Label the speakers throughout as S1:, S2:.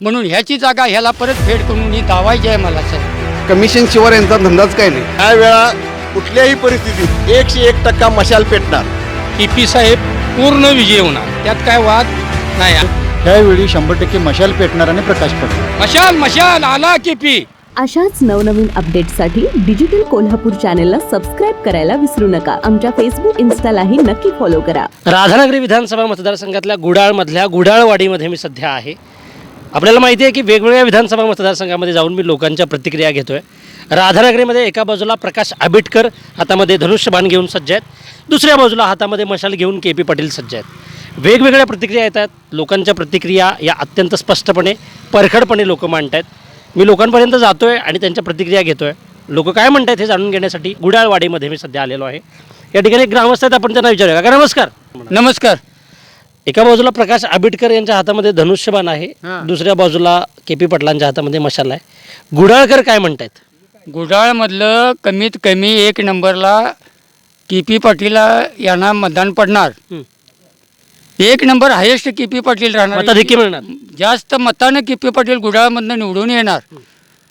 S1: म्हणून ह्याची जागा ह्याला परत फेड करून ही दावायची आहे मला साहेब
S2: कमिशन शिवाय यांचा धंदाच काय नाही.
S3: या वेळा कुठल्याही परिस्थितीत एकशे एक टक्का मशाल पेटणार.
S1: टी पी साहेब पूर्ण विजय होणार. त्यात काय वाद नाही.
S4: त्यावेळी शंभर टक्के मशाल पेटणार आणि प्रकाश पडणार.
S1: मशाल मशाल आला की पी
S5: अशाच नवनवीन अपडेट्ससाठी डिजिटल कोल्हापूर चॅनेलला सबस्क्राईब करायला विसरू नका. आमच्या फेसबुक इन्स्टालाही नक्की फॉलो करा.
S6: राधानगरी विधानसभा मतदारसंघातल्या गुडाळमधल्या गुडाळवाडीमध्ये मी सध्या आहे. आपल्याला माहिती आहे की वेगवेगळ्या विधानसभा मतदारसंघामध्ये जाऊन मी लोकांच्या प्रतिक्रिया घेतोय. राधानगरीमध्ये एका बाजूला प्रकाश आंबेडकर हातामध्ये धनुष्यबाण घेऊन सज्ज आहेत. दुसऱ्या बाजूला हातामध्ये मशाल घेऊन के पी पाटील सज्ज आहेत. वेगवेगळ्या प्रतिक्रिया येतात. लोकांच्या प्रतिक्रिया या अत्यंत स्पष्टपणे परखडपणे लोक मांडत आहेत मी लोकांपर्यंत जातो आहे आणि त्यांच्या प्रतिक्रिया घेतो आहे लोक काय म्हणतात हे जाणून घेण्यासाठी गुडाळवाडीमध्ये मी सध्या आलेलो आहे. या ठिकाणी एक ग्रामस्थ आहेत आपण त्यांना विचारूया. का नमस्कार.
S1: नमस्कार.
S6: एका बाजूला प्रकाश आंबेडकर यांच्या हातामध्ये धनुष्यबाण आहे दुसऱ्या बाजूला के पी पाटलांच्या हातामध्ये मशाल आहे. गुडाळकर काय म्हणतायत?
S1: गुडाळमधलं कमीत कमी एक नंबरला के पी पाटील यांना मतदान पडणार.
S6: हं.
S1: एक number highest K P Patil राहणार.
S6: मताधिक्य मिळणार.
S1: जास्त मतानं के पी पाटील गुडाळमधनं निवडून येणार.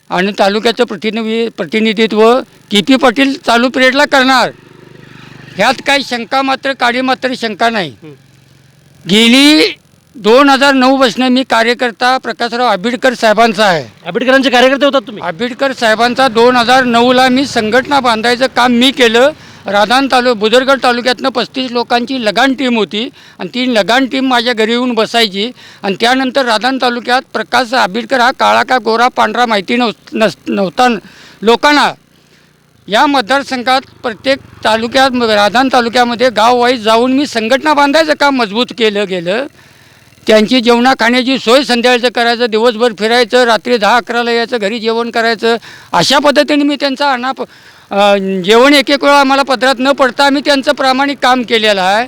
S1: आणि तालुक्याचं प्रतिनिधी प्रतिनिधित्व के पी पाटील चालू पिरियडला करणार. ह्यात काही शंका मात्र काळी मात्र शंका नाही. गेली दोन हजार नऊ पासून मी कार्यकर्ता प्रकाशराव आंबेडकर साहेबांचा आहे.
S6: आंबेडकरांचे कार्यकर्ते होतात तुम्ही?
S1: आंबेडकर साहेबांचा दोन हजार नऊला मी संघटना बांधायचं काम मी केलं. राधान तालु बुदरगड तालुक्यातनं पस्तीस लोकांची लगान टीम होती. आणि ती लगान टीम माझ्या घरी येऊन बसायची. आणि त्यानंतर राधान तालुक्यात प्रकाश आंबेडकर हा काळा का गोरा पांढरा माहिती नव नस नव्हता लोकांना या मतदारसंघात प्रत्येक तालुक्यात राधान तालुक्यामध्ये गाववाईज जाऊन मी संघटना बांधायचं काम मजबूत केलं गेलं. त्यांची जेवणा खाण्याची सोय संध्याकाळचं करायचं दिवसभर फिरायचं रात्री दहा अकराला यायचं घरी जेवण करायचं. अशा पद्धतीने मी त्यांचा अनाप जेवण एक एक वेळा आम्हाला पदरात न पडता आम्ही त्यांचं प्रामाणिक काम केलेलं आहे.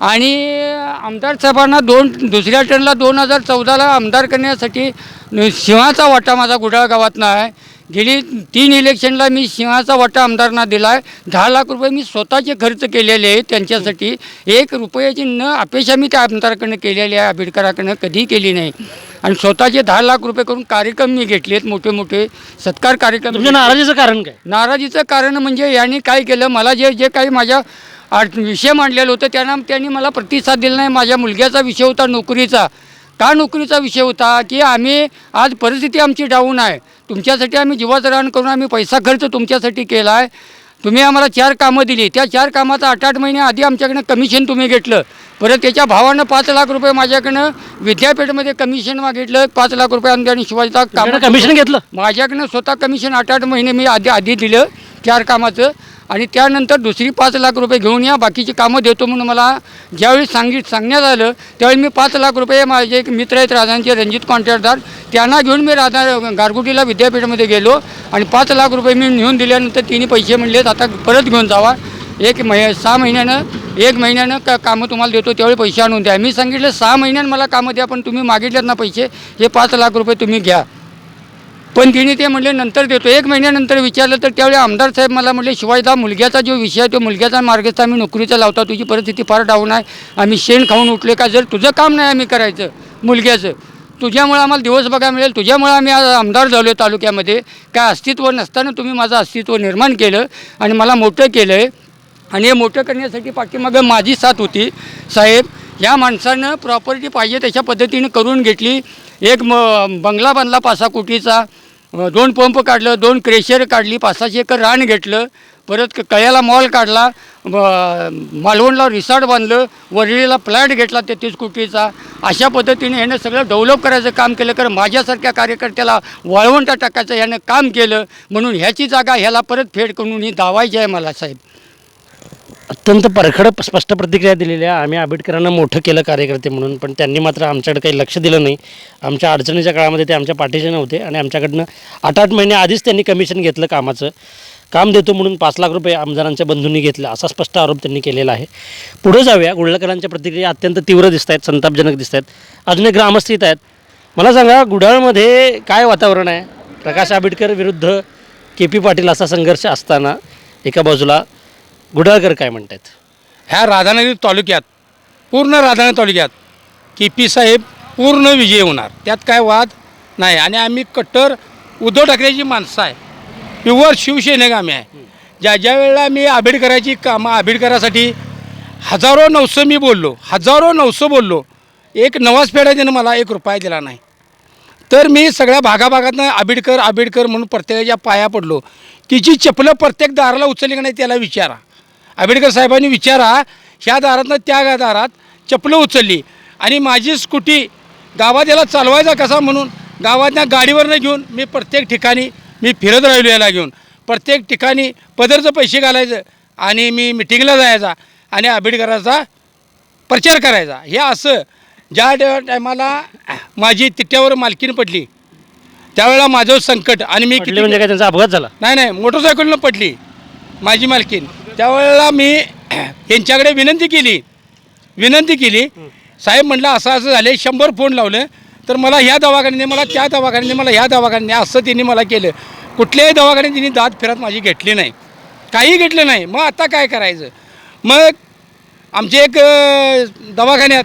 S1: आणि आमदार साहेबांना दोन दुसऱ्या टर्नला दोन हजार चौदाला आमदार करण्यासाठी सिंहाचा वाटा माझा गुडाळ गावातनं आहे. गेली तीन इलेक्शनला मी सिंहाचा वाटा आमदारांना दिला आहे दहा लाख रुपये मी स्वतःचे खर्च केलेले आहेत त्यांच्यासाठी. एक रुपयाची न अपेक्षा मी त्या आमदाराकडनं केलेली आहे आंबेडकराकडनं कधी केली नाही. आणि स्वतःचे दहा लाख रुपये करून कार्यक्रम मी घेतलेत मोठे मोठे. सत्कार कार्यक्रम
S6: तुमच्या नाराजीचं कारण काय?
S1: नाराजीचं कारण म्हणजे यांनी काय केलं? मला जे जे काही माझ्या विषय मांडलेलं होतं त्यांना त्यांनी मला प्रतिसाद दिला नाही. माझ्या मुलग्याचा विषय होता नोकरीचा. का नोकरीचा विषय होता की आम्ही आज परिस्थिती आमची डाऊन आहे. तुमच्यासाठी आम्ही जीवाचं रान करून आम्ही पैसा खर्च तुमच्यासाठी केला आहे तुम्ही आम्हाला चार कामं दिली. त्या चार कामाचं आठ आठ महिने आधी आमच्याकडनं कमिशन तुम्ही घेतलं. परत त्याच्या भावानं पाच लाख रुपये माझ्याकडनं विद्यापीठमध्ये कमिशन मागितलं. पाच लाख रुपये आमच्या शिवाजीचा काम
S6: कमिशन घेतलं?
S1: माझ्याकडनं स्वतः कमिशन आठ आठ महिने मी आधी आधी दिलं. चार कामाचं. आणि त्यानंतर दुसरी पाच लाख रुपये घेऊन या बाकीची कामं देतो म्हणून मला ज्यावेळी सांगित सांगण्यात आलं त्यावेळी मी पाच लाख रुपये माझे एक मित्र आहेत राधांचे रणजित कॉन्ट्रॅक्टदार त्यांना घेऊन मी राधा गारगुटीला विद्यापीठामध्ये गेलो आणि पाच लाख रुपये मी नेऊन दिल्यानंतर तिने पैसे म्हणलेत आता परत घेऊन जावा. एक महि सहा महिन्यानं एक महिन्यानं का कामं तुम्हाला देतो त्यावेळी पैसे आणून द्या. मी सांगितलं सहा महिन्यानं मला कामं द्या पण तुम्ही मागितलेत ना पैसे हे पाच लाख रुपये तुम्ही घ्या. पण तिने ते म्हणले नंतर देतो. एक महिन्यानंतर विचारलं तर त्यावेळी आमदार साहेब मला म्हणले शिवायदा मुलग्याचा जो विषय आहे तो मुलग्याचा मार्गस्थ आम्ही नोकरीचा लावता तुझी परिस्थिती फार डाऊन आहे आम्ही शेण खाऊन उठले का जर तुझं काम नाही आम्ही करायचं मुलग्याचं. तुझ्यामुळे आम्हाला दिवस बघायला मिळेल तुझ्यामुळे आम्ही आज आमदार झालो आहे तालुक्यामध्ये. काय अस्तित्व नसताना तुम्ही माझं अस्तित्व निर्माण केलं आणि मला मोठं केलं आहे आणि हे मोठं करण्यासाठी पाठीमागं माझी साथ होती. साहेब या माणसानं प्रॉपर्टी पाहिजे तशा पद्धतीने करून घेतली. एक म बंगला बांधला पाच कोटीचा दोन पंप काढलं दोन क्रेशर काढली पाच सहाशे एकर रान घेतलं परत क- कळ्याला मॉल काढला मालवणला रिसॉर्ट बांधलं वरळीला फ्लॅट घेतला तेहतीस कोटीचा अशा पद्धतीने ह्यानं सगळं डेव्हलप करायचं काम केलं कारण माझ्यासारख्या कार्यकर्त्याला वाळवंटा टाकायचं ह्यानं काम केलं म्हणून ह्याची जागा ह्याला परत फेड करून ही दावायची आहे मला साहेब.
S6: अत्यंत परखड स्पष्ट प्रतिक्रिया दिलेल्या आम्ही आंबेडकरांना मोठं केलं कार्यकर्ते म्हणून पण त्यांनी मात्र आमच्याकडे काही लक्ष दिलं नाही. आमच्या अडचणीच्या काळामध्ये ते आमच्या पाठीचे नव्हते आणि आमच्याकडनं आठ आठ महिने आधीच त्यांनी कमिशन घेतलं कामाचं. काम देतो म्हणून पाच लाख रुपये आमदारांच्या बंधूंनी घेतलं असा स्पष्ट आरोप त्यांनी केलेला आहे. पुढे जाऊया. गुळकरांच्या प्रतिक्रिया अत्यंत तीव्र दिसत आहेत संतापजनक दिसत आहेत अजून एक ग्रामस्थित आहेत. मला सांगा गुडाळमध्ये काय वातावरण आहे? प्रकाश आंबेडकर विरुद्ध के पी पाटील असा संघर्ष असताना एका बाजूला गुडाळकर काय म्हणतात
S1: ह्या राधानगरी तालुक्यात पूर्ण राधानगरी तालुक्यात के पी साहेब पूर्ण विजय होणार. त्यात काय वाद
S7: नाही. आणि आम्ही कट्टर उद्धव ठाकरेची माणसं आहे. प्युअर शिवसैनिक आम्ही आहे. ज्या ज्या वेळेला मी आंबेडकराची कामं आंबेडकरासाठी हजारो नवसं मी बोललो हजारो नवसं बोललो एक नवाज पेढा त्यानं मला एक रुपया दिला नाही. तर मी सगळ्या भागाभागातनं आंबेडकर आंबेडकर म्हणून प्रत्येकाच्या पाया पडलो. तिची चपलं प्रत्येक दाराला उचलली का नाही त्याला विचारा. आंबेडकर साहेबांनी विचारा ह्या दारातनं त्या दारात चपलं उचलली. आणि माझी स्कूटी गावात याला चालवायचा कसा म्हणून? गावातल्या गाडीवरनं घेऊन मी प्रत्येक ठिकाणी मी फिरत राहिलो याला घेऊन. प्रत्येक ठिकाणी पदरचं पैसे घालायचं आणि मी मिटिंगला जायचा आणि आंबेडकराचा प्रचार करायचा. हे असं ज्या टायमाला माझी तिट्यावर मालकीन पडली त्यावेळेला माझं संकट आणि मी
S6: म्हणजे काय? त्यांचा अपघात झाला?
S7: नाही नाही मोटरसायकलनं पडली माझी मालकीन त्यावेळेला मी यांच्याकडे विनंती केली. विनंती केली. साहेब म्हटलं असं असं झालं शंभर फोन लावलं तर मला ह्या दवाखान्याने मला त्या दवाखान्याने मला ह्या दवाखान्याने असं त्यांनी मला केलं. कुठल्याही दवाखान्यात त्यांनी दात फिरत माझी घेतली नाही. काही घेतलं नाही. मग आता काय करायचं? मग आमचे एक दवाखान्यात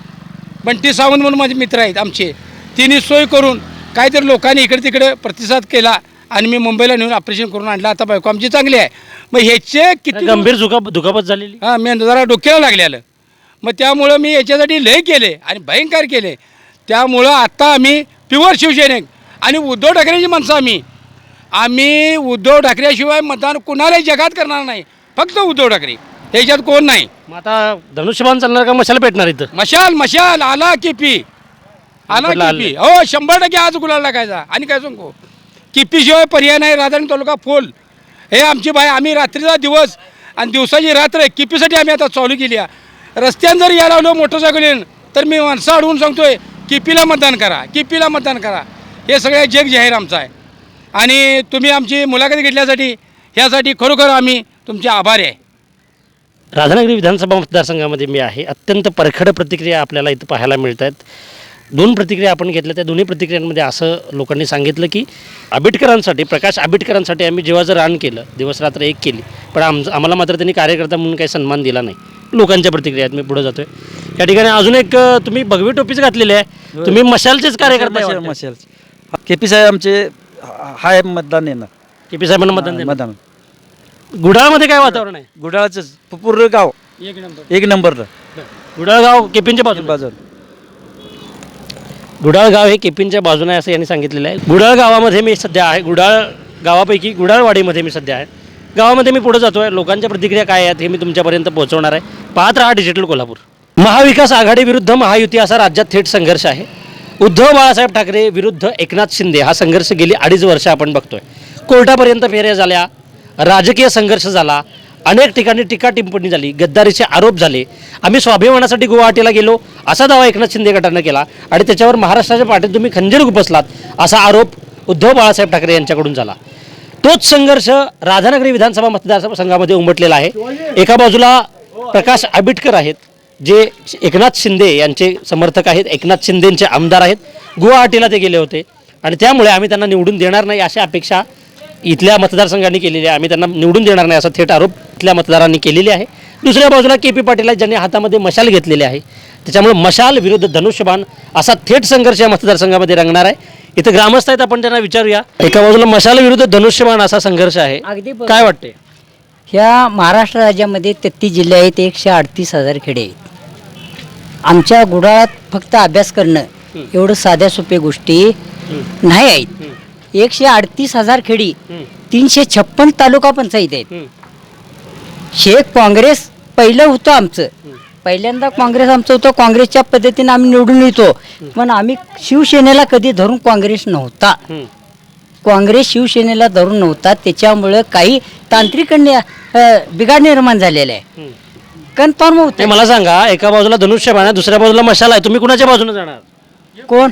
S7: बंटी सावंत म्हणून माझे मित्र आहेत आमचे. तिने सोय करून काहीतरी लोकांनी इकडे तिकडे प्रतिसाद केला आणि मी मुंबईला नेऊन ऑपरेशन करून आणलं. आता बायको आमची चांगली आहे. मग ह्याचे किती
S6: गंभीर दुखा दुखापत झालेली.
S7: हां मी जरा डोक्याला लागलेलं मग त्यामुळं मी याच्यासाठी लय केले आणि भयंकर केले. त्यामुळं आत्ता आम्ही प्युअर शिवसैनिक आणि उद्धव ठाकरेची माणसं आम्ही. आम्ही उद्धव ठाकरेशिवाय मतदान कुणालाही जगात करणार नाही. फक्त उद्धव ठाकरे. ह्याच्यात कोण नाही.
S6: मग आता धनुष्यबाण चालणार का मशाला पेटणार इथं?
S7: मशाल मशाल आला किपी आला
S6: कुठला
S7: किपी हो शंभर टक्के आज गुलाल टाकायचा. आणि काय सांगू? किपीशिवाय पर्याय नाही राधानी तालुका फुल हे आमची बाय आम्ही रात्रीचा दिवस आणि दिवसाची रात्र किपीसाठी आम्ही आता चालू केली आहे. रस्त्यानं जर यायला लागलो मोटरसायकलीन तर मी माणसं अडवून सांगतोय किपीला मतदान करा किपीला मतदान करा. हे सगळं जग जाहीर आमचं आहे. आणि तुम्ही आमची मुलाखत घेतल्यासाठी ह्यासाठी खरोखर आम्ही तुमचे आभारी आहे.
S6: राधानगरी विधानसभा मतदारसंघामध्ये मी आहे. अत्यंत परखड प्रतिक्रिया आपल्याला इथं पाहायला मिळत आहेत दोन प्रतिक्रिया आपण घेतल्या. त्या दोन्ही प्रतिक्रियांमध्ये असं लोकांनी सांगितलं की आंबेडकरांसाठी प्रकाश आंबेडकरांसाठी आम्ही जेव्हाचं रान केलं दिवसरात्र एक केली पण आम आम्हाला मात्र त्यांनी कार्यकर्ता म्हणून काही सन्मान दिला नाही. लोकांच्या प्रतिक्रिया आहेत मी पुढे जातोय. या ठिकाणी अजून एक तुम्ही भगवी टोपीच घातलेली आहे. तुम्ही मशालचेच कार्यकर्ते
S8: मशाल के पी साहेब आमचे हाय मतदान येणार
S6: के पी साहेबांना मतदान.
S8: मतदान.
S6: गुडाळमध्ये काय वातावरण आहे?
S8: गुडाळाचं पूर्ण गाव.
S6: एक नंबर.
S8: एक नंबर
S6: गुडाळ गाव केपींच्या बाजूला.
S8: बाजू
S6: गुडाळ गाव हे केपींच्या बाजूने आहे असं यांनी सांगितलेलं आहे. गुडाळ गावामध्ये मी सध्या आहे. गुडाळ गावापैकी गुडाळवाडीमध्ये मी सध्या आहे. गावामध्ये मी पुढे जातो आहे लोकांच्या प्रतिक्रिया काय आहेत हे मी तुमच्यापर्यंत पोहोचवणार आहे. पाहत राहा डिजिटल कोल्हापूर. महाविकास आघाडी विरुद्ध महायुती असा राज्यात थेट संघर्ष आहे. उद्धव बाळासाहेब ठाकरे विरुद्ध एकनाथ शिंदे हा संघर्ष गेली अडीच वर्ष आपण बघतोय. कोर्टापर्यंत फेऱ्या झाल्या. राजकीय संघर्ष झाला. अनेक ठिकाणी टीका टिप्पणी झाली गद्दारीचे आरोप झाले. आम्ही स्वाभिमानासाठी गुवाहाटीला गेलो असा दावा एकनाथ शिंदे गटानं केला आणि त्याच्यावर महाराष्ट्राच्या पाठीत तुम्ही खंजीर गुपसलात असा आरोप उद्धव बाळासाहेब ठाकरे यांच्याकडून झाला. तोच संघर्ष राधानगरी विधानसभा मतदारसंघामध्ये उमटलेला आहे. एका बाजूला प्रकाश आबिटकर आहेत जे एकनाथ शिंदे यांचे समर्थक आहेत एकनाथ शिंदेचे आमदार आहेत गुवाहाटीला ते गेले होते. आणि त्यामुळे आम्ही त्यांना निवडून देणार नाही अशा अपेक्षा इथल्या मतदारसंघांनी केलेली आहे. आम्ही त्यांना निवडून देणार नाही असा थेट आरोप इथल्या मतदारांनी केलेली आहे. दुसऱ्या बाजूला के पी पाटील आहेत ज्यांनी हातामध्ये मशाल घेतलेली आहे. त्याच्यामुळे मशाल विरुद्ध धनुष्यबाण असा थेट संघर्ष या मतदारसंघामध्ये रंगणार आहे. इथं ग्रामस्थ आहेत आपण त्यांना विचारूया. एका बाजूला मशाल विरुद्ध धनुष्यबाण असा संघर्ष आहे.
S9: अगदी.
S6: काय वाटते
S9: ह्या महाराष्ट्र राज्यामध्ये तेहतीस जिल्हे आहेत एकशे अडतीस हजार खेडे आहेत. आमच्या गुडाळात फक्त अभ्यास करणं एवढं साध्या सोप्या गोष्टी नाही आहेत. एकशे अडतीस हजार खेडी तीनशे छप्पन तालुका पंचायत आहेत. शेख काँग्रेस पहिलं होतं आमचं. पहिल्यांदा काँग्रेस आमचं होतं काँग्रेसच्या पद्धतीने आम्ही निवडून येतो. पण आम्ही शिवसेनेला कधी धरून काँग्रेस नव्हता. काँग्रेस शिवसेनेला धरून नव्हता. त्याच्यामुळं काही तांत्रिक बिघाड निर्माण झालेला आहे. कन्फर्म होते.
S6: मला सांगा एका बाजूला धनुष्यबाण आहे दुसऱ्या बाजूला मशाल आहे. तुम्ही कुणाच्या बाजूने जाणार?
S9: कोण?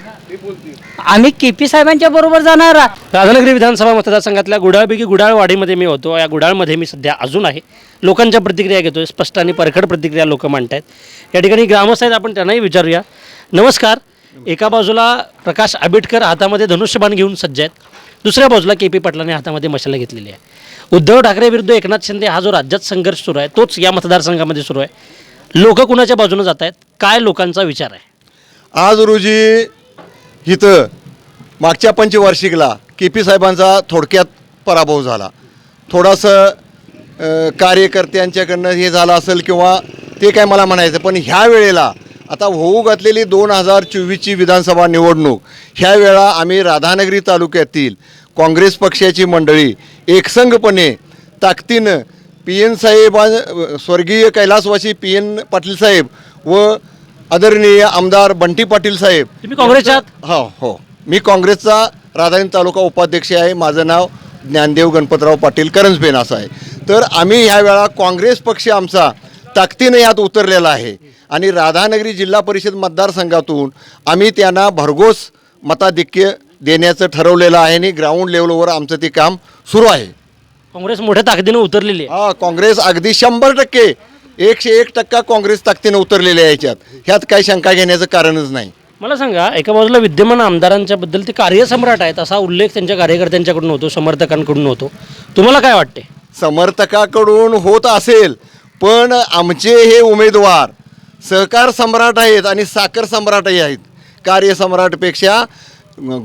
S9: आम्ही केपी साहेबांच्या बरोबर जाणार.
S6: राधानगरी विधानसभा मतदारसंघातल्या गुडाळपैकी गुडाळवाडीमध्ये मी होतो. या गुडाळमध्ये मी सध्या अजून आहे. लोकांच्या प्रतिक्रिया घेतोय. स्पष्ट आणि परखड प्रतिक्रिया लोक मांडतायत. या ठिकाणी ग्रामस्थ आहेत. आपण त्यांनाही विचारूया. नमस्कार. एका बाजूला प्रकाश आंबेडकर हातामध्ये धनुष्यबाण घेऊन सज्ज आहेत. दुसऱ्या बाजूला के पी पाटलांनी हातामध्ये मशाला घेतलेली आहे. उद्धव ठाकरे विरुद्ध एकनाथ शिंदे हा जो राज्यात संघर्ष सुरू आहे तोच या मतदारसंघामध्ये सुरू आहे. लोक कुणाच्या बाजूने जात आहेत काय लोकांचा विचार आहे?
S3: आज रोजी इथं मागच्या पंचवार्षिकला के पी साहेबांचा थोडक्यात पराभव झाला. थोडासा कार्यकर्त्यांच्याकडनं हे झालं असेल किंवा ते काय मला म्हणायचं पण ह्या वेळेला आता होऊ घातलेली दोन हजार चोवीसची विधानसभा निवडणूक ह्या वेळा आम्ही राधानगरी तालुक्यातील काँग्रेस पक्षाची मंडळी एकसंघपणे ताकदीनं पी एन साहेबां स्वर्गीय कैलासवासी पी एन पाटील साहेब व आदरणीय आमदार बंटी पाटील साहेब.
S6: तुम्ही काँग्रेसच्या आहात?
S3: हो हो. मी काँग्रेसचा राधानगरी तालुका उपाध्यक्ष आहे. माझं नाव ज्ञानदेव गणपतराव पाटील करंजबेन असं आहे. तर आम्ही ह्या वेळा काँग्रेस पक्ष आमचा ताकदीनं यात उतरलेला आहे. आणि राधानगरी जिल्हा परिषद मतदारसंघातून आम्ही त्यांना भरघोस मताधिक्य देण्याचं ठरवलेलं आहे आणि ग्राउंड लेवलवर आमचं ते काम सुरू आहे.
S6: काँग्रेस मोठ्या ताकदीनं उतरलेली आहे.
S3: हा काँग्रेस अगदी शंभर टक्के एकशे एक टक्का काँग्रेस ताकदीनं उतरलेले आहे याच्यात. ह्यात काही शंका घेण्याचं कारणच नाही.
S6: मला सांगा एका बाजूला विद्यमान आमदारांच्या बद्दल ते कार्यसम्राट आहेत असा उल्लेख त्यांच्या कार्यकर्त्यांच्याकडून होतो समर्थकांकडून होतो. तुम्हाला काय वाटते?
S3: समर्थकाकडून होत असेल पण आमचे हे उमेदवार सहकार सम्राट आहेत आणि साखर सम्राटही आहेत. कार्यसम्राटपेक्षा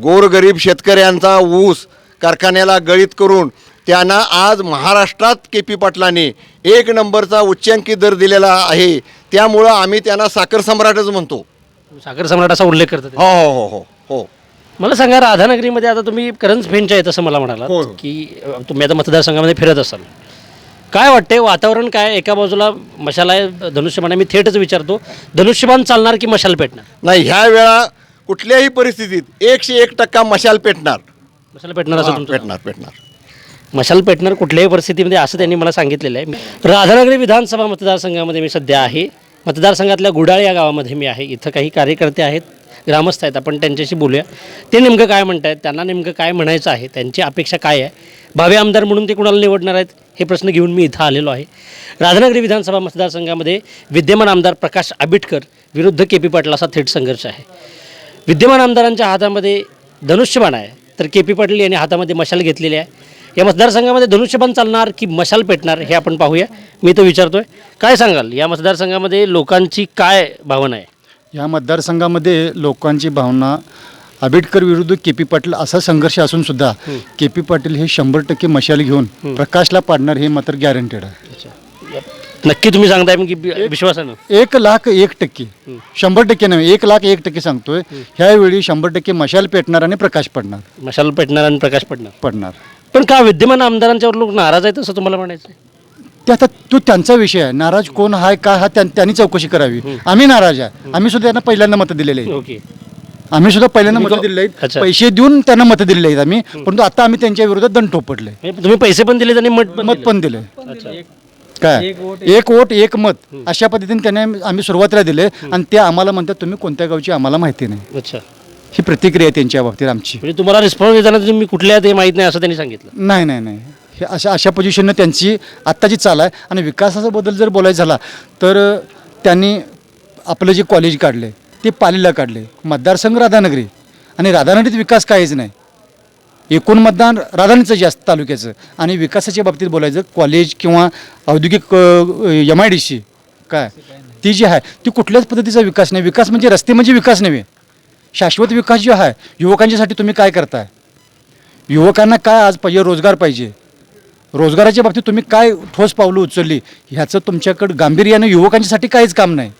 S3: गोरगरीब शेतकऱ्यांचा ऊस कारखान्याला गळीत करून त्यांना आज महाराष्ट्रात के पी पाटलांनी एक नंबरचा उच्चांकी दर दिलेला आहे. त्यामुळं आम्ही त्यांना साखर सम्राटच म्हणतो.
S6: साखर सम्राट असा उल्लेख करतात.
S3: हो हो हो हो हो.
S6: मला सांगा राधानगरीमध्ये आता तुम्ही करंज फेनच्या आहेत असं मला म्हणाला
S3: हो, हो.
S6: की अ, तुम्ही आता मतदारसंघामध्ये फिरत असाल. काय वाटते वातावरण काय एका बाजूला मशाल आहे धनुष्यबाण आहे. मी थेटच विचारतो धनुष्यबाण चालणार की मशाल पेटणार?
S3: नाही ह्या वेळा कुठल्याही परिस्थितीत एकशे एक टक्का मशाल पेटणार.
S6: मशाल पेटणार असं तुमचं
S3: पेटणार पेटणार.
S6: मशाल पेटणार कुठल्याही परिस्थितीमध्ये असं त्यांनी मला सांगितलेलं आहे. राधानगरी विधानसभा मतदारसंघामध्ये मी सध्या आहे. मतदारसंघातल्या गुडाळ या गावामध्ये मी आहे. इथं काही कार्यकर्ते आहेत ग्रामस्थ आहेत. आपण त्यांच्याशी बोलूया. ते नेमकं काय म्हणत आहेत त्यांना नेमकं काय म्हणायचं आहे? त्यांची अपेक्षा काय आहे? भावे आमदार म्हणून ते कुणाला निवडणार आहेत? हे प्रश्न घेऊन मी इथं आलेलो आहे. राधानगरी विधानसभा मतदारसंघामध्ये विद्यमान आमदार प्रकाश आबिटकर विरुद्ध के पी पाटील असा थेट संघर्ष आहे. विद्यमान आमदारांच्या हातामध्ये धनुष्यबाण आहे. तर के पी पाटील यांनी हातामध्ये मशाल घेतलेली आहे. या मतदारसंघामध्ये धनुष्यबाण चालणार की मशाल पेटणार हे आपण पाहूया. मी तो विचारतोय. काय सांगाल? या मतदारसंघामध्ये लोकांची काय भावना आहे?
S4: या मतदारसंघामध्ये लोकांची भावना आंबेडकर विरुद्ध के पी पाटील असा संघर्ष असून सुद्धा के पी पाटील हे शंभर टक्के मशाल घेऊन प्रकाशला पाडणार हे मात्र गॅरंटेड आहे.
S6: नक्की तुम्ही सांगताय की विश्वासानं.
S4: एक लाख एक टक्के. शंभर टक्के नाही एक लाख एक टक्के सांगतोय. ह्यावेळी शंभर टक्के मशाल पेटणार आणि प्रकाश पडणार.
S6: मशाल पेटणार आणि प्रकाश पडणार.
S4: पडणार.
S6: पण का विद्यमान आमदारांच्यावर लोक नाराज आहेत असं तुम्हाला म्हणायचं आहे?
S4: ते आता तो त्यांचा विषय आहे. नाराज कोण आहे का हा त्यां- त्यांनी चौकशी करावी. आम्ही नाराज आहे. आम्ही सुद्धा त्यांना पहिल्यांदा मतं दिलेले आहेत.
S6: ओके.
S4: आम्ही सुद्धा पहिल्यांदा मतं दिलेली आहेत.
S6: अच्छा.
S4: पैसे देऊन त्यांना मतं दिलेली आहेत आम्ही. परंतु आता आम्ही त्यांच्या विरोधात दंड ठोपटले
S6: म्हणजे तुम्ही पैसे पण दिले आणि मत पण
S4: मत
S6: दिलं.
S4: पण दिले काय? एक वोट एक मत. अशा पद्धतीने त्यांनी आम्ही- आम्ही सुरुवातीला दिले आणि ते आम्हाला म्हणतात तुम्ही कोणत्या गावची आम्हाला माहिती नाही.
S6: अच्छा.
S4: ही प्रतिक्रिया आहे त्यांच्या बाबतीत आमची.
S6: म्हणजे तुम्हाला रिस्पॉन्स देताना तुम्ही कुठल्या ते माहीत नाही असं त्यांनी सांगितलं?
S4: नाही नाही नाही. हे अशा अशा पोझिशननं त्यांची आत्ताची चाल आहे आणि विकासाचा बदल जर बोलायचं झाला तर त्यांनी आपलं जे कॉलेज काढले ते पालीला काढले. मतदारसंघ राधानगरी. आणि राधानगरीत विकास काहीच नाही. एकूण मतदान राधानगरीचं जास्त तालुक्याचं. आणि विकासाच्या बाबतीत बोलायचं कॉलेज किंवा औद्योगिक एम आय डी सी काय ती जी आहे ती कुठल्याच पद्धतीचा विकास नाही. विकास म्हणजे रस्ते म्हणजे विकास नव्हे. शाश्वत विकास जो आहे युवकांच्यासाठी तुम्ही काय करताय? युवकांना काय आज पाहिजे रोजगार पाहिजे? रोजगाराच्या बाबतीत तुम्ही काय ठोस पावलं उचलली? ह्याचं तुमच्याकडं गांभीर्यानं युवकांच्यासाठी काहीच काम नाही.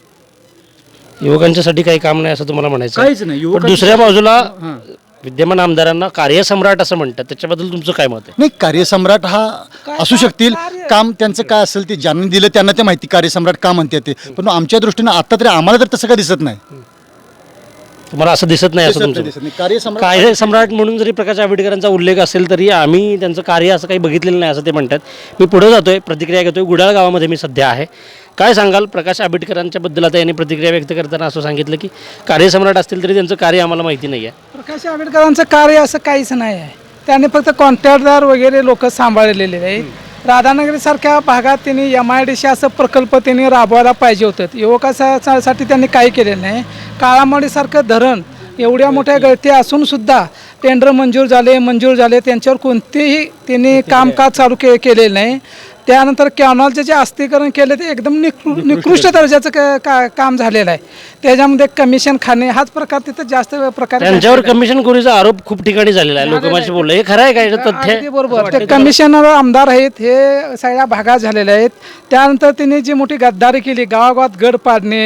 S6: युवकांच्यासाठी काही काम नाही असं तुम्हाला म्हणायचं.
S4: काहीच नाही.
S6: पण
S4: युवकांच्या-
S6: दुसऱ्या बाजूला
S4: हां.
S6: विद्यमान आमदारांना कार्यसम्राट असं म्हणतात. त्याच्याबद्दल तुमचं काय मत आहे?
S4: नाही कार्यसम्राट हा असू शकतील. काम त्यांचं काय असेल ते ज्यांनी दिलं त्यांना ते माहिती. कार्यसम्राट का म्हणते ते? पण आमच्या दृष्टीनं आता तरी आम्हाला तर तसं काय दिसत नाही.
S6: तुम्हाला असं दिसत नाही असं
S4: दिसत नाही,
S6: तुमचं.
S4: दिसत नाही. कार्यसम्राट
S6: कार्यसम्राट म्हणून जरी प्रकाश आंबेडकरांचा उल्लेख असेल तरी आम्ही त्यांचं कार्य असं काही बघितलेलं नाही असं ते म्हणतात. मी पुढे जातोय प्रतिक्रिया घेतोय. गुडाळ गावामध्ये मी सध्या आहे. काय सांगाल? प्रकाश आंबेडकरांच्या बद्दल आता यांनी प्रतिक्रिया व्यक्त करताना असं सांगितलं की कार्यसम्राट असतील तरी त्यांचं कार्य आम्हाला माहिती नाही आहे.
S10: प्रकाश आंबेडकरांचं कार्य असं काहीच नाही आहे. त्यांनी फक्त कॉन्ट्रॅक्टदार वगैरे लोक सांभाळलेले आहेत. राधानगरीसारख्या भागात त्यांनी एम आय डी सी असं प्रकल्प त्यांनी राबवायला पाहिजे होतं. युवकासाठी त्यांनी काही केलेलं नाही. काळामाडीसारखं धरण एवढ्या मोठ्या गळती असून सुद्धा टेंडर मंजूर झाले मंजूर झाले त्यांच्यावर कोणतेही त्यांनी कामकाज चालू के केलेलं नाही. त्यानंतर कॅनॉलचे जे अस्थिकरण केले ते एकदम निकृ निकृष्ट दर्जाचं क- का काम झालेलं आहे. त्याच्यामध्ये कमिशन खाणे हाच प्रकार तिथं जास्त प्रकारे
S6: त्यांच्यावर कमिशन कोणीचा आरोप खूप ठिकाणी झालेला आहे. लोक माझी बोलले हे खरं आहे का याचं तथ्य
S10: बरोबर. ते कमिशनर आमदार आहेत हे सगळ्या भागात झालेले आहेत. त्यानंतर त्यांनी जी मोठी गद्दारी केली गावागावात गड पाडणे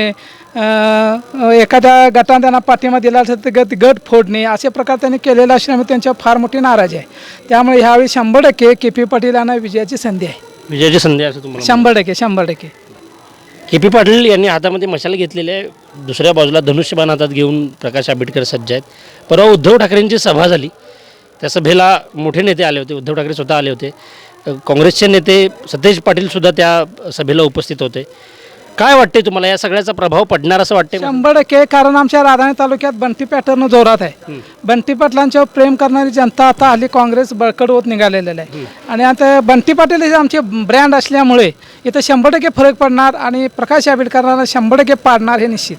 S10: एखाद्या गटाने त्यांना पाठिंबा दिला असेल तर गट गट फोडणे असे प्रकार त्यांनी केलेले असल्यामुळे त्यांच्यावर फार मोठी नाराजी आहे. त्यामुळे ह्यावेळी शंभर टक्के के पी पाटील यांना विजयाची संधी आहे.
S6: विजयाची संधी असं तुम्हाला
S10: शंभर टक्के शंभर टक्के.
S6: के पी पाटील यांनी हातामध्ये मशाल घेतलेली आहे. दुसऱ्या बाजूला धनुष्यबाण हातात घेऊन प्रकाश आंबेडकर सज्ज आहेत. परवा उद्धव ठाकरेंची सभा झाली. त्या सभेला मोठे नेते आले होते. उद्धव ठाकरे स्वतः आले होते. काँग्रेसचे नेते सतेज पाटीलसुद्धा त्या सभेला उपस्थित होते. काय वाटते तुम्हाला? या सगळ्याचा प्रभाव पडणार असं वाटते?
S10: शंभर टक्के कारण आमच्या राधाने तालुक्यात बंटी पॅटर्न जोरात आहे. बंटी पाटलांच्यावर प्रेम करणारी जनता आता हल्ली काँग्रेस बळकट होत निघालेलं आहे. आणि आता बंटी पाटील हे आमचे ब्रँड असल्यामुळे इथं शंभर टक्के फरक पडणार आणि प्रकाश आंबेडकरांना शंभर टक्के पाडणार हे निश्चित.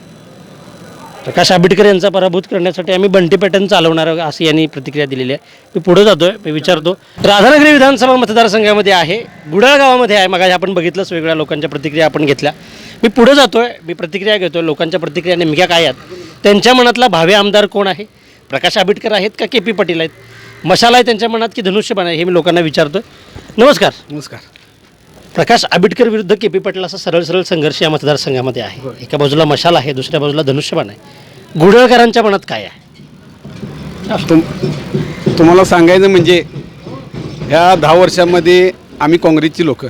S6: प्रकाश आंबेडकर यांचा पराभूत करण्यासाठी आम्ही बंटी पॅटर्न चालवणार आहोत अशी यांनी प्रतिक्रिया दिलेली आहे. मी पुढे जातोय मी विचारतो. राधानगरी विधानसभा मतदारसंघामध्ये आहे गुडाळ गावामध्ये आहे. मग आपण बघितलंच वेगळ्या लोकांच्या प्रतिक्रिया आपण घेतल्या. मी पुढे जातोय मी प्रतिक्रिया घेतोय लोकांच्या प्रतिक्रिया नेमक्या काय आहेत? त्यांच्या मनातला भावी आमदार कोण आहे? प्रकाश आंबेडकर आहेत का के पी पाटील आहेत? मशाला आहे त्यांच्या मनात की धनुष्यबाण आहे हे मी लोकांना विचारतोय. नमस्कार.
S2: नमस्कार.
S6: प्रकाश आंबेडकर विरुद्ध के पी पाटील असा सरळ सरळ संघर्ष या मतदारसंघामध्ये आहे. एका बाजूला मशाल आहे दुसऱ्या बाजूला धनुष्यबाण आहे. गुडळकरांच्या मनात काय आहे?
S2: तुम तुम्हाला सांगायचं म्हणजे ह्या दहा वर्षामध्ये आम्ही काँग्रेसची लोक.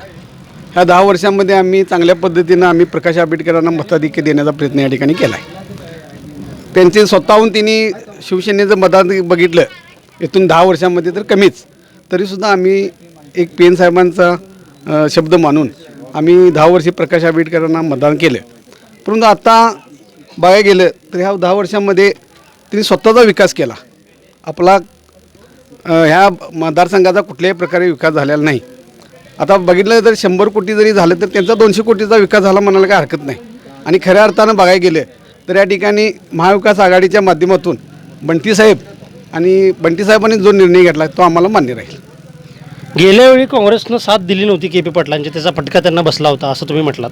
S2: ह्या दहा वर्षांमध्ये आम्ही चांगल्या पद्धतीनं आम्ही प्रकाश आंबेडकरांना मताधिक्य देण्याचा प्रयत्न या ठिकाणी केला आहे त्यांचे स्वतःहून त्यांनी शिवसेनेचं मतदान बघितलं इथून दहा वर्षामध्ये तर कमीच. तरीसुद्धा आम्ही एक पी एन साहेबांचा शब्द मानून आम्ही दहा वर्षे प्रकाश आंबेडकरांना मतदान केलं. परंतु आता बघायला गेलं तर ह्या दहा वर्षांमध्ये त्यांनी स्वतःचा विकास केला. आपला ह्या मतदारसंघाचा कुठल्याही प्रकारे विकास झालेला नाही. आता बघितलं तर शंभर कोटी जरी झालं तर त्यांचा दोनशे कोटीचा विकास झाला म्हणायला काही हरकत नाही. आणि खऱ्या अर्थानं बघायला गेलं तर या ठिकाणी महाविकास आघाडीच्या माध्यमातून बंटीसाहेब आणि बंटीसाहेबांनी जो निर्णय घेतला तो आम्हाला मान्य राहील.
S6: गेल्या वेळी काँग्रेसनं साथ दिली नव्हती के पी पाटलांची त्याचा फटका त्यांना बसला होता असं तुम्ही म्हटलात.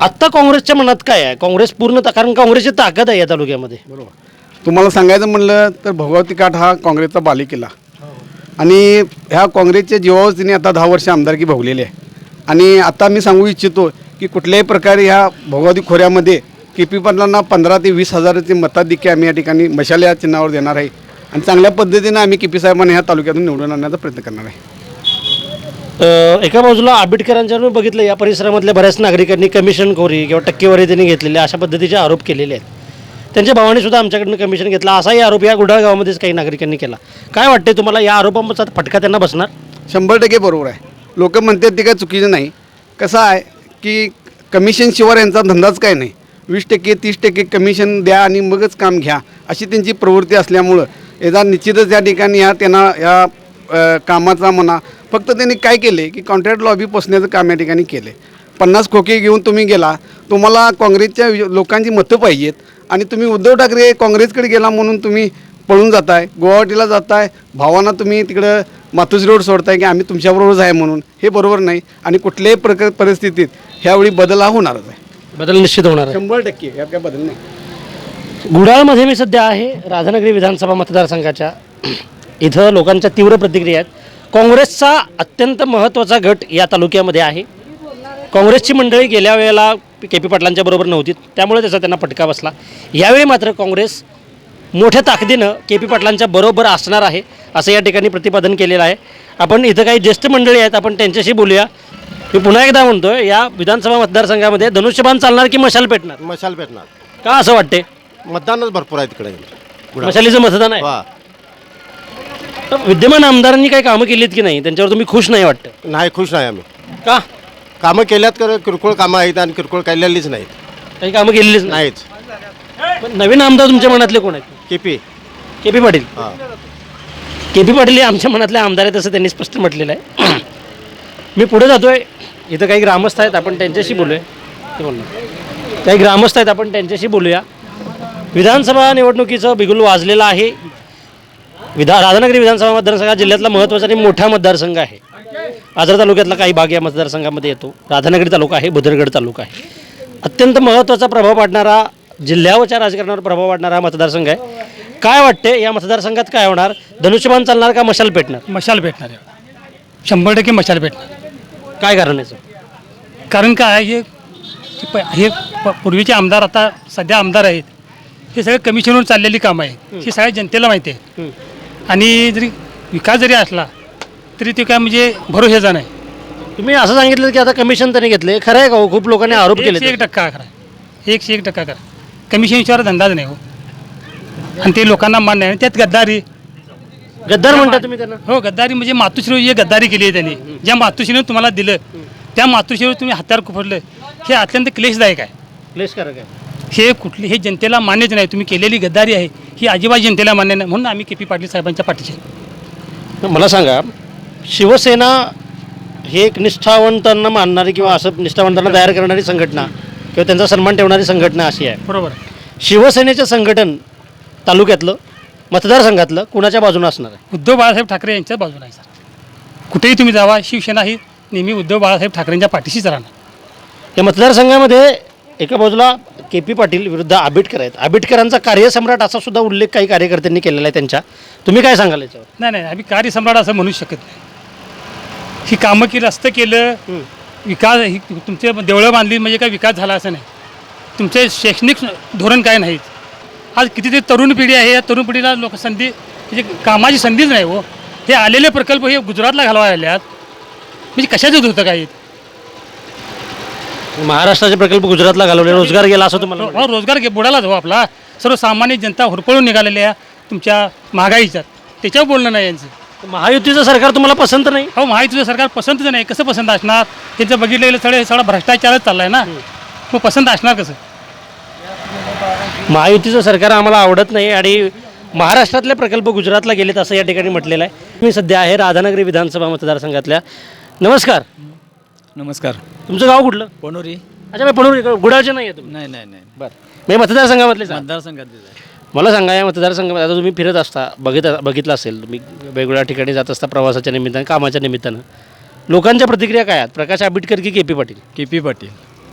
S6: आत्ता काँग्रेसच्या मनात काय आहे? काँग्रेस पूर्ण कारण काँग्रेसची ताकद आहे या तालुक्यामध्ये.
S2: तुम्हाला सांगायचं म्हणलं तर भगवती काठ हा काँग्रेसचा बालेकिल्ला आणि ह्या काँग्रेसच्या जीवावर तिने आता दहा वर्ष आमदारकी भोगलेली आहे. आणि आता मी सांगू इच्छितो की कुठल्याही प्रकारे ह्या भगवती खोऱ्यामध्ये के पी पाटलांना पंधरा ते वीस हजाराचे मताधिक्य आम्ही या ठिकाणी मशाल या चिन्हावर देणार आहे. आणि चांगल्या पद्धतीनं आम्ही के पी साहेबांना ह्या तालुक्यातून निवडून आणण्याचा प्रयत्न करणार आहे.
S6: एका बाजूला आंबेडकरांच्या मी बघितलं या परिसरामधल्या बऱ्याच नागरिकांनी कमिशन खोरी किंवा टक्केवारी त्यांनी घेतलेली अशा पद्धतीचे आरोप केलेले आहेत. त्यांच्या भावाने सुद्धा आमच्याकडनं कमिशन घेतलं. असाही आरोप या गुढाळ गावामध्येच काही नागरिकांनी केला. काय वाटते तुम्हाला या आरोपांचा फटका त्यांना बसणार?
S2: शंभर टक्के बरोबर आहे. लोक म्हणतात ते काय चुकीचं नाही. कसं आहे की कमिशनशिवाय यांचा धंदाच काय नाही. वीस टक्के तीस टक्के कमिशन द्या आणि मगच काम घ्या अशी त्यांची प्रवृत्ती असल्यामुळं याचा निश्चितच या ठिकाणी या त्यांना या अ, कामाचा म्हणा फक्त त्यांनी काय केले की कॉन्ट्रॅक्ट लॉबी पोचण्याचं काम या ठिकाणी केले. पन्नास खोके घेऊन तुम्ही गेला तुम्हाला काँग्रेसच्या वि- लोकांची मतं पाहिजेत. आणि तुम्ही उद्धव ठाकरे काँग्रेसकडे गेला म्हणून तुम्ही पळून जाताय गुवाहाटीला जाताय भावांना तुम्ही तिकडं मातोश्री रोड सोडताय की आम्ही तुमच्याबरोबरच आहे म्हणून. हे बरोबर नाही आणि कुठल्याही प्रकार परिस्थितीत ह्यावेळी बदल हा होणारच आहे.
S6: बदल निश्चित होणार आहे.
S2: शंभर टक्के यात काय बदल नाही.
S6: गुडाळमध्ये मी सध्या आहे राधानगरी विधानसभा मतदारसंघाच्या. इथं लोकांच्या तीव्र प्रतिक्रिया आहेत. काँग्रेसचा अत्यंत महत्त्वाचा गट या तालुक्यामध्ये आहे. काँग्रेसची मंडळी गेल्या वेळेला के पी पाटलांच्या बरोबर नव्हती. त्यामुळे त्याचा त्यांना फटका बसला. यावेळी मात्र काँग्रेस मोठ्या ताकदीनं के पी पाटलांच्या बरोबर असणार आहे असं या ठिकाणी प्रतिपादन केलेलं आहे. आपण इथं काही ज्येष्ठ मंडळी आहेत आपण त्यांच्याशी बोलूया. मी पुन्हा एकदा म्हणतोय या विधानसभा मतदारसंघामध्ये धनुष्यबाण चालणार की मशाल पेटणार?
S11: मशाल पेटणार.
S6: का असं वाटते
S11: मतदानच भरपूर आहे तिकडे.
S6: मशालीचं मतदान आहे? तर विद्यमान आमदारांनी काही कामं केलीत की नाही? त्यांच्यावर तुम्ही खुश नाही वाटतं?
S11: नाही खुश नाही आम्ही.
S6: का?
S11: कामं केल्यात कर किरकोळ कामं आहेत आणि किरकोळ केलेलीच नाहीत.
S6: काही कामं केलेलीच नाही
S11: नाहीच
S6: पण नवीन आमदार तुमच्या मनातले कोण आहेत?
S11: K P.
S6: K P Patil.
S11: हां.
S6: के पी पाटील हे आमच्या मनातले आमदार आहेत असं त्यांनी स्पष्ट म्हटलेलं आहे. मी पुढे जातोय. इथं काही ग्रामस्थ आहेत आपण त्यांच्याशी बोलूया. ते बोलणार. काही ग्रामस्थ आहेत आपण त्यांच्याशी बोलूया. विधानसभा निवडणुकीचं बिगुल वाजलेलं आहे. विधा राधानगरी विधानसभा मतदारसंघ हा जिल्ह्यातला महत्त्वाचा आणि मोठा मतदारसंघ आहे. आजरा तालुक्यातला काही भाग या मतदारसंघामध्ये येतो. राधानगरी तालुका आहे बुधरगड तालुका आहे. अत्यंत महत्त्वाचा प्रभाव पाडणारा जिल्ह्यावरच्या राजकारणावर प्रभाव पाडणारा हा मतदारसंघ आहे. काय वाटते या मतदारसंघात काय होणार? धनुष्यबाण चालणार का मशाल पेटणार?
S12: मशाल भेटणार आहे. शंभर टक्के मशाल भेटणार
S6: काय कारण आहे सर?
S12: कारण काय हे हे प- हे प- पूर्वीचे आमदार आता सध्या आमदार आहेत. हे सगळे कमिशनवर चाललेली कामं आहे ही सगळ्या जनतेला माहिती आहे. आणि जरी विकास जरी असला तरी ते काय म्हणजे भरोशाचा नाही.
S6: तुम्ही असं सांगितलं की आता कमिशन त्यांनी घेतले खरं आहे का हो? खूप लोकांनी आरोप केले
S12: एकशे एक टक्का करा. एकशे एक टक्का करा. कमिशनशिवाय धंदाच नाही हो. आणि ते लोकांना मान्य आहे. आणि त्यात गद्दारी.
S6: गद्दार म्हणता तुम्ही त्यांना?
S12: हो गद्दारी म्हणजे मातोश्रीवर जे गद्दारी केली आहे त्यांनी. ज्या मातोश्रीनं तुम्हाला दिलं त्या मातोश्रीवर तुम्ही हत्यार कुपडलं हे अत्यंत क्लेशदायक आहे.
S6: क्लेशकारक आहे.
S12: हे कुठली हे जनतेला मान्यच नाही. तुम्ही केलेली गद्दारी आहे. ही अजिबात जनतेला मान्य नाही. म्हणून आम्ही के पी पाटील साहेबांच्या पाठीचे.
S6: मला सांगा शिवसेना हे एक निष्ठावंतांना मानणारी किंवा असं निष्ठावंतांना तयार करणारी संघटना किंवा त्यांचा सन्मान ठेवणारी संघटना अशी आहे.
S12: बरोबर.
S6: शिवसेनेचं संघटन तालुक्यातलं मतदारसंघातलं कुणाच्या बाजूने असणार आहे?
S12: उद्धव बाळासाहेब ठाकरे यांच्याच बाजूला आहे सर. कुठेही तुम्ही जावा शिवसेना ही नेहमी उद्धव बाळासाहेब ठाकरेंच्या पाठीशीच राहणार.
S6: या मतदारसंघामध्ये एका बाजूला के पी पाटील विरुद्ध आंबेडकर आहेत. आंबेडकरांचा कार्यसम्राट असा सुद्धा उल्लेख काही कार्यकर्त्यांनी केलेला आहे त्यांच्या. तुम्ही काय सांगाल याच्यावर?
S12: नाही नाही आम्ही कार्यसम्राट असं म्हणू शकत नाही. ही कामं केली रस्तं केलं विकास ही तुमचे देवळं बांधली म्हणजे काय विकास झाला असं नाही. तुमचे शैक्षणिक धोरण काय नाहीत. आज कितीतरी तरुण पिढी आहे या तरुण पिढीला लोक संधी म्हणजे कामाची संधीच नाही हो. हे आलेले प्रकल्प हे गुजरातला घालवायला आल्यात म्हणजे कशाचंच होतं काही?
S6: महाराष्ट्राचे प्रकल्प गुजरातला घालवले रोजगार गेला असं तुम्हाला
S12: हो रोजगार घे बुडालाच हो आपला. सर्वसामान्य जनता हुरपळून निघालेल्या तुमच्या महागाईच्या त्याच्यावर बोलणं नाही यांचं?
S6: महायुतीचं सरकार तुम्हाला पसंत नाही?
S12: हो माहितीचं सरकार पसंतच नाही. कसं पसंत असणार? त्यांचं बघितलं गेलं सगळं सगळा भ्रष्टाचारच चाललाय ना. मग पसंत असणार कसं?
S6: महायुतीचं सरकार आम्हाला आवडत नाही आणि महाराष्ट्रातले प्रकल्प गुजरातला गेलेत असं या ठिकाणी म्हटलेलं आहे. मी सध्या आहे राधानगरी विधानसभा मतदारसंघातल्या. नमस्कार.
S8: नमस्कार.
S6: तुमचं गाव कुठलं?
S8: पणोरी
S6: अच्छा मी पणूर गुडाळचे नाही आहे तुम्ही.
S8: नाही नाही नाही.
S6: बरं. मी मतदारसंघामधले सांग
S8: मतदारसंघात
S6: मला सांगा या मतदारसंघामध्ये आता तुम्ही फिरत असता बघित बघितलं असेल तुम्ही वेगवेगळ्या ठिकाणी जात असता प्रवासाच्या निमित्तानं कामाच्या निमित्तानं. लोकांच्या प्रतिक्रिया काय आहेत? प्रकाश आंबेडकर की K P Patil?
S8: K P Patil.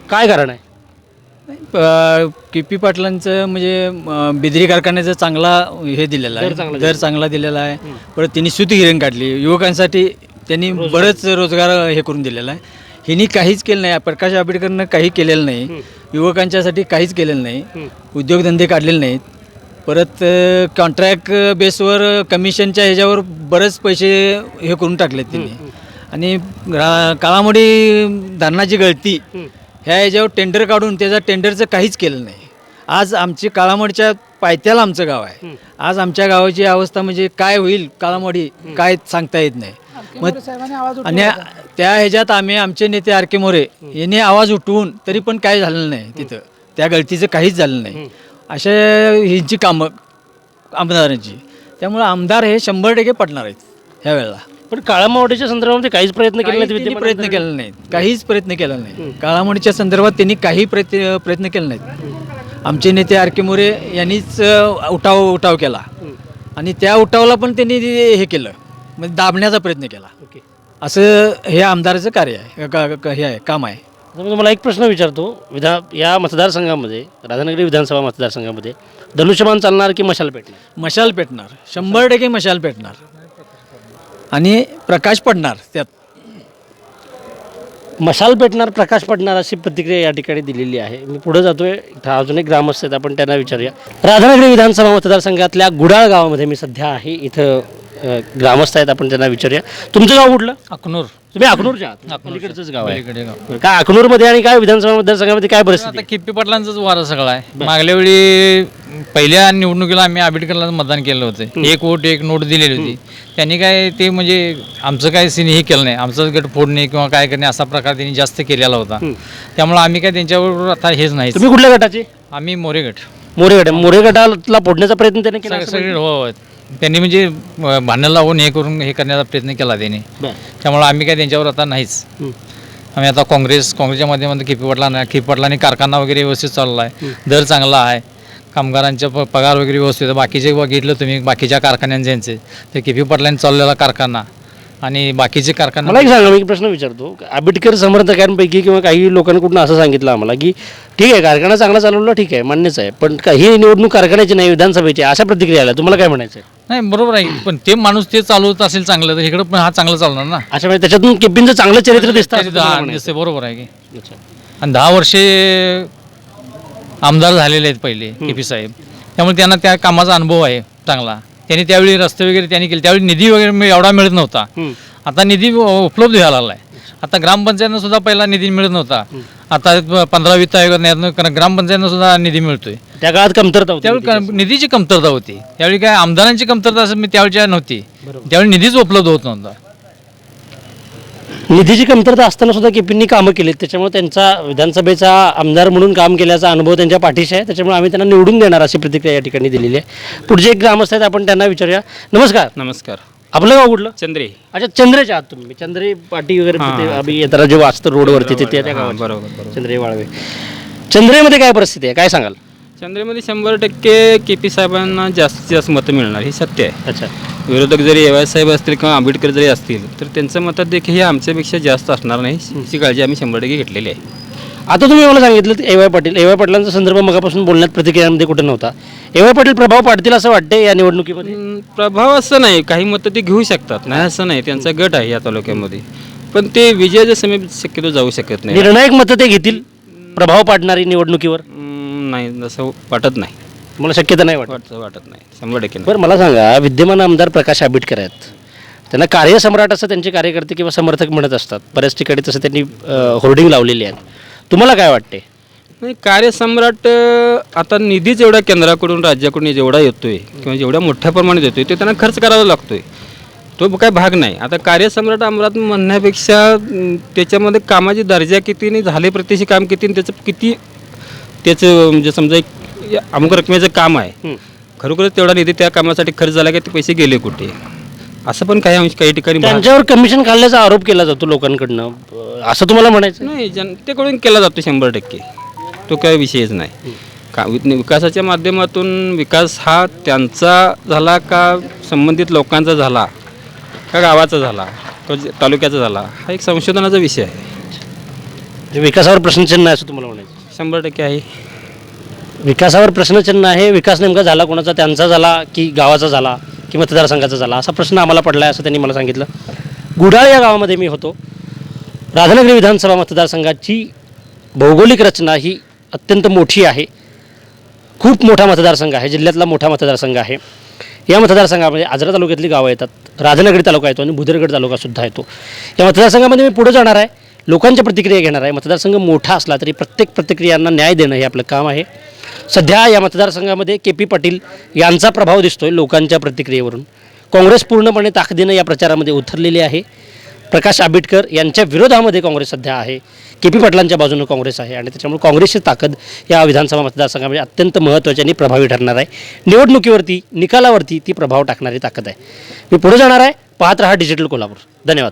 S6: काय कारण आहे?
S8: के पी पाटलांचं म्हणजे बिदरी कारखान्याचं चांगला हे दिलेला आहे दर चांगला दिलेला. आहे परत त्यांनी सुतगिरण काढली. युवकांसाठी त्यांनी बरंच रोजगार हे करून दिलेला आहे. हिनी काहीच केलं नाही प्रकाश आंबेडकरनं काही केलेलं नाही युवकांच्यासाठी काहीच केलेलं नाही उद्योगधंदे काढलेले नाहीत. परत कॉन्ट्रॅक्ट बेसवर कमिशनच्या ह्याच्यावर बरेच पैसे हे करून टाकलेत त्यांनी. आणि काळामोडी धरणाची गळती ह्या ह्याच्यावर टेंडर काढून त्याचा टेंडरचं काहीच केलं नाही. आज आमची काळामोडीच्या पायथ्याला आमचं गाव आहे. आज आमच्या गावाची अवस्था म्हणजे काय होईल काळामोडी काय सांगता येत नाही. मग आणि त्या ह्याच्यात आम्ही आमचे नेते आर के मोरे यांनी आवाज उठवून तरी पण काय झालं नाही तिथं. त्या गळतीचं काहीच झालं नाही. अशा ह्यांची कामं आमदारांची त्यामुळे आमदार हे शंभर टक्के पडणार आहेत ह्या वेळेला.
S6: पण काळामावडीच्या संदर्भामध्ये काहीच प्रयत्न केले नाहीत
S8: त्यांनी प्रयत्न. केला नाही काहीच प्रयत्न केला नाही काळामोडीच्या संदर्भात त्यांनी काही प्रयत्न प्रयत्न केले नाहीत. आमचे नेते आर के मोरे यांनीच उठाव उठाव केला. आणि त्या उठावाला पण त्यांनी हे केलं. म्हणजे दाबण्याचा प्रयत्न केला. असं हे आमदाराचं कार्य आहे हे आहे काम आहे.
S6: आता मी तुम्हाला एक प्रश्न विचारतो. विधा या मतदारसंघामध्ये राधानगरी विधानसभा मतदारसंघामध्ये धनुष्यबाण चालणार की मशाल पेटणार?
S8: मशाल पेटणार. शंभर टक्के मशाल पेटणार. आणि प्रकाश पडणार त्यात.
S6: मशाल पेटणार प्रकाश पडणार अशी प्रतिक्रिया या ठिकाणी दिलेली आहे. मी पुढे जातोय. इथं अजून एक ग्रामस्थ आहेत आपण त्यांना विचारूया. राधानगरी विधानसभा मतदारसंघातल्या गुडाळ गावामध्ये मी सध्या आहे. इथं अ, ग्रामस्थ आहेत आपण त्यांना विचारूया. तुमचं गाव कुठलं?
S13: अकनूर.
S6: तुम्ही अकनूरच्या आहात. पलीकडचंच गाव आहे.
S13: पलीकडे गाव.
S6: बरं, काय अकनूरमध्ये आणि काय विधानसभा मतदारसंघामध्ये काय परिस्थिती
S13: आता किप्पी पाटलांचाच वारा सगळा आहे. मागल्या वेळी पहिल्या निवडणुकीला आम्ही आंबेडकरला मतदान केलं होतं. एक वोट एक नोट दिलेली होती. त्यांनी काय ते म्हणजे आमचं काय सिने हे केलं नाही. आमचं गट फोडणे किंवा काय करणे असा प्रकार त्यांनी जास्त केलेला होता. त्यामुळे आम्ही काय त्यांच्यावर आता हेच नाही
S6: तुम्ही कुठल्या गटाचे?
S13: आम्ही मोरेगट
S6: मोरे गट. मोरे गटाला फोडण्याचा प्रयत्न त्याने केला
S13: सगळे सगळे हो हो. त्यांनी म्हणजे भांडण लावून हे करून हे करण्याचा प्रयत्न केला त्यांनी. त्यामुळे आम्ही काय त्यांच्यावर आता नाहीच. आम्ही आता काँग्रेस काँग्रेसच्या माध्यमातून केपी पाटला नाही केपी पाटलांनी कारखाना वगैरे व्यवस्थित चालला आहे. दर चांगला आहे. कामगारांच्या प- पगार वगैरे व्यवस्थित. बाकीचे बघितलं तुम्ही बाकीच्या कारखान्यांचे. यांचे ते केपी पाटलांनी चाललेला कारखाना. आणि बाकीचे कारखाने
S6: मला एक सांगा मी एक प्रश्न विचारतो. आंबेडकर समर्थकांपैकी किंवा काही लोकांकडून असं सांगितलं आम्हाला की ठीक आहे कारखाना चांगला चालवला ठीक आहे मान्यच आहे पण का- ही निवडणूक कारखान्याची नाही विधानसभेची आहे. अशा प्रतिक्रिया आल्या. तुम्हाला काय म्हणायचं आहे
S13: नाही बरोबर आहे पण ते माणूस ते चालवत असेल चांगलं तर इकडं पण हा चांगला चालणार ना.
S6: अशा म्हणजे त्याच्यातून केपींचं चांगलं चरित्र दिसतं असं तुम्हाला
S13: हा,
S6: म्हणायचं
S13: दिसते बरोबर आहे की.
S6: आहे. अच्छा.
S13: आणि दहा वर्षे आमदार झालेले आहेत पहिले के पी साहेब. त्यामुळे त्यांना त्या कामाचा अनुभव आहे चांगला. त्यांनी त्यावेळी रस्ते वगैरे त्यांनी केले. त्यावेळी निधी वगैरे एवढा मिळत नव्हता. आता निधी उपलब्ध व्हायला लागला आहे आता ग्रामपंचायतनं सुद्धा पहिला निधी मिळत नव्हता. आता पंधरा वित्त आयोगानं ग्रामपंचायतनं सुद्धा निधी मिळतोय.
S6: त्या काळात कमतरता होती
S13: त्यावेळी निधीची. कमतरता होती. त्यावेळी काय आमदारांची कमतरता असं मी त्यावेळच्या नव्हती. त्यावेळी निधीच उपलब्ध होत नव्हता.
S6: निधीची कमतरता असताना सुद्धा केपींनी कामं केलीत. त्याच्यामुळे त्यांचा विधानसभेचा आमदार म्हणून काम केल्याचा अनुभव त्यांच्या पाठीशी आहे. त्याच्यामुळे आम्ही त्यांना निवडून देणार अशी प्रतिक्रिया या ठिकाणी दिलेली आहे. पुढचे एक ग्रामस्थ आहेत आपण त्यांना विचारूया. नमस्कार.
S14: नमस्कार.
S6: आपलं गाव कुठलं?
S14: चंद्रे.
S6: अच्छा चंद्रेच्या आहात तुम्ही. चंद्रे पाटी वगैरे आम्ही येताना जे वाचतं रोडवरती तिथे त्या गावात.
S14: बरोबर.
S6: चंद्रे वाळवे. चंद्रेमध्ये काय परिस्थिती आहे? काय सांगाल?
S14: चंद्रेमध्ये शंभर टक्के के पी साहेबांना जास्तीत जास्त मतं मिळणार हे सत्य आहे.
S6: अच्छा.
S14: विरोधक जरी एवाय साहेब असतील किंवा आंबेडकर जरी असतील तर त्यांचं मतात देखील हे आमच्यापेक्षा जास्त असणार नाही याची काळजी आम्ही शंभर टक्के घेतलेली आहे.
S6: आता तुम्ही मला सांगितलं A Y Patil A Y पाटलांचा संदर्भ मगापासून बोलण्यात प्रतिक्रियांमध्ये कुठे नव्हता. ए वाय पाटील प्रभाव पाडतील असं वाटते या निवडणुकीमध्ये?
S14: अं, प्रभाव असं नाही काही मतं ते घेऊ शकतात. नाही असं नाही त्यांचा गट आहे या तालुक्यामध्ये. पण ते विजयाच्या समीप शक्यतो जाऊ शकत नाही.
S6: निर्णायक मतं ते घेतील प्रभाव पाडणारी निवडणुकीवर?
S14: अं, नाही असं वाटत नाही.
S6: मला शक्यता नाही वाटत?
S14: वाटत वाटत नाही. शंभर टक्के नाही.
S6: बरं मला सांगा विद्यमान आमदार प्रकाश आंबेडकर आहेत. त्यांना कार्यसम्राट असं त्यांचे कार्यकर्ते किंवा समर्थक म्हणत असतात. बऱ्याच ठिकाणी तसं त्यांनी होर्डिंग लावलेली आहेत. तुम्हाला काय वाटते
S14: नाही कार्यसम्राट अं, आता निधीच एवढ्या केंद्राकडून राज्याकडून जेवढा येतोय किंवा जेवढ्या मोठ्या प्रमाणात येतोय ते त्यांना खर्च करावा लागतोय. तो काय भाग नाही. आता कार्यसम्राट अमरात म्हणण्यापेक्षा अं, त्याच्यामध्ये कामाची दर्जा किती आणि झाले प्रतिशी काम किती आणि त्याचं किती त्याचं म्हणजे समजा एक अमुक रकमेचं काम आहे. खरोखरच तेवढा निधी त्या कामासाठी खर्च झाला की ते पैसे गेले कुठे? असं पण काही अंश काही ठिकाणी
S6: त्यांच्यावर कमिशन काढल्याचा आरोप केला जातो लोकांकडनं. असं तुम्हाला म्हणायचं?
S14: नाही जनतेकडून केला जातो शंभर टक्के. तो काही विषयच नाही. का विकासाच्या माध्यमातून विकास हा त्यांचा झाला का संबंधित लोकांचा झाला? का गावाचा झाला? का तालुक्याचा झाला? हा एक संशोधनाचा विषय आहे.
S6: म्हणजे विकासावर प्रश्नचिन्ह आहे असं तुम्हाला म्हणायचं
S14: शंभर टक्के आहे.
S6: विकासावर प्रश्नचिन्ह आहे विकास नेमका झाला कोणाचा त्यांचा झाला की गावाचा झाला की मतदारसंघाचा झाला? असा प्रश्न आम्हाला पडला आहे असं त्यांनी मला सांगितलं. गुडाळ या गावामध्ये मी होतो. राधानगरी विधानसभा मतदारसंघाची भौगोलिक रचना ही अत्यंत मोठी आहे. खूप मोठा मतदारसंघ आहे जिल्ह्यातला मोठा मतदारसंघ आहे. या मतदारसंघामध्ये आजरा तालुक्यातली गावं येतात राधानगरी तालुका येतो आणि भुदरगड तालुकासुद्धा येतो. या मतदारसंघामध्ये मी पुढे जाणार आहे. लोकांच्या प्रतिक्रिया घेणार आहे. मतदारसंघ मोठा असला तरी प्रत्येक प्रतिक्रियांना न्याय देणं हे आपलं काम आहे. सध्या या मतदारसंघामध्ये के पी पाटील यांचा प्रभाव दिसतोय लोकांच्या प्रतिक्रियेवरून. काँग्रेस पूर्णपणे ताकदीनं या प्रचारामध्ये उतरलेली आहे. प्रकाश आंबेडकर यांच्या विरोधामध्ये काँग्रेस सध्या आहे. के पी पाटलांच्या बाजूनं काँग्रेस आहे आणि त्याच्यामुळे काँग्रेसची ताकद या विधानसभा मतदारसंघामध्ये अत्यंत महत्त्वाची आणि प्रभावी ठरणार आहे. निवडणुकीवरती निकालावरती ती प्रभाव टाकणारी ताकद आहे. मी पुढे जाणार आहे. पाहत रहा डिजिटल कोल्हापूर. धन्यवाद.